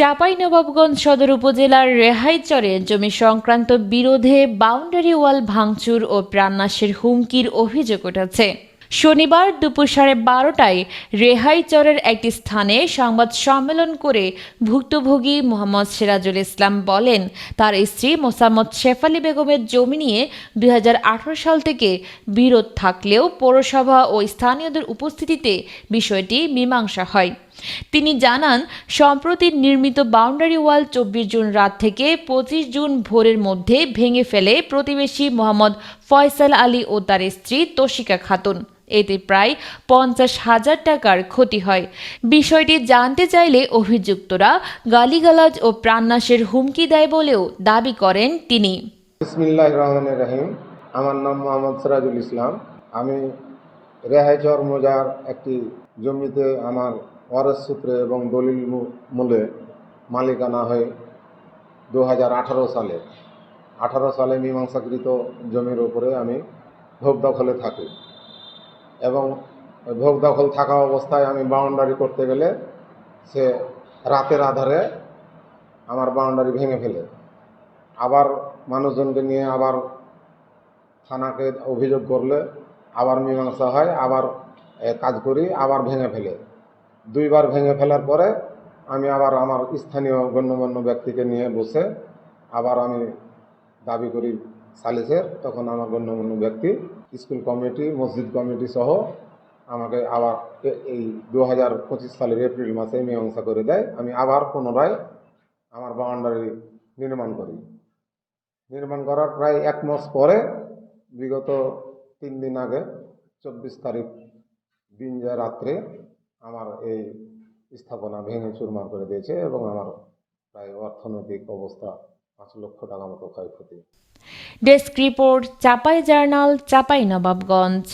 চাঁপাইনবাবগঞ্জ সদর উপজেলার রেহাইচরে জমি সংক্রান্ত বিরোধে বাউন্ডারি ওয়াল ভাঙচুর ও প্রাণনাশের হুমকির অভিযোগ উঠেছে। শনিবার দুপুর সাড়ে বারোটায় রেহাইচরের একটি স্থানে সংবাদ সম্মেলন করে ভুক্তভোগী মোহাম্মদ সিরাজুল ইসলাম বলেন, তার স্ত্রী মোসাম্মদ শেফালি বেগমের জমি নিয়ে দুই হাজার আঠারো সাল থেকে বিরোধ থাকলেও পৌরসভা ও স্থানীয়দের উপস্থিতিতে বিষয়টি মীমাংসা হয়। তিনি জানান, সম্প্রতি নির্মিত বাউন্ডারি ওয়াল চব্বিশ জুন রাত থেকে পঁচিশ জুন ভোরের মধ্যে ভেঙে ফেলে প্রতিবেশী মোহাম্মদ ফয়সাল আলী ও তার স্ত্রী তোষিকা খাতুন। এতে প্রায় পঞ্চাশ হাজার টাকার ক্ষতি হয়। বিষয়টি জানতে চাইলে অভিযুক্তরা গালিগালাজ ও প্রাণনাশের হুমকি দেয় বলেও দাবি করেন তিনি। আমার নাম মোহাম্মদ সিরাজুল ইসলাম। আমি রেহাইচর মোজার একটি জমিতে আমার ওয়ারস সূত্রে এবং দলিল মূলে মালিকানা হয়ে দু হাজার সালে। আঠারো সালে মীমাংসাকৃত জমির উপরে আমি ভোগ দখলে থাকি। এবং ভোগ দখল থাকা অবস্থায় আমি বাউন্ডারি করতে গেলে সে রাতের আধারে আমার বাউন্ডারি ভেঙে ফেলে। আবার মানুষজনকে নিয়ে আবার থানাকে অভিযোগ করলে আবার মীমাংসা হয়, আবার কাজ করি, আবার ভেঙে ফেলে। দুইবার ভেঙে ফেলার পরে আমি আবার আমার স্থানীয় গণ্যমান্য ব্যক্তিকে নিয়ে বসে আবার আমি দাবি করি সালিসের, তখন আমার গণ্যমান্য ব্যক্তি, স্কুল কমিটি, মসজিদ কমিটি সহ আমাকে আবার এই দু হাজার পঁচিশ সালের এপ্রিল মাসে মীমাংসা করে দেয়। আমি আবার পুনরায় আমার বাউন্ডারি নির্মাণ করি। নির্মাণ করার প্রায় এক মাস পরে বিগত তিন দিন আগে, চব্বিশ তারিখ দিন যা রাত্রে আমার এই স্থাপনা ভেঙে চুরমার করে দিয়েছে এবং আমার প্রায় অর্থনৈতিক অবস্থা পাঁচ লক্ষ টাকা মতো ক্ষয়ক্ষতি। Desk report, Chapai journal, Chapai Nawabganj.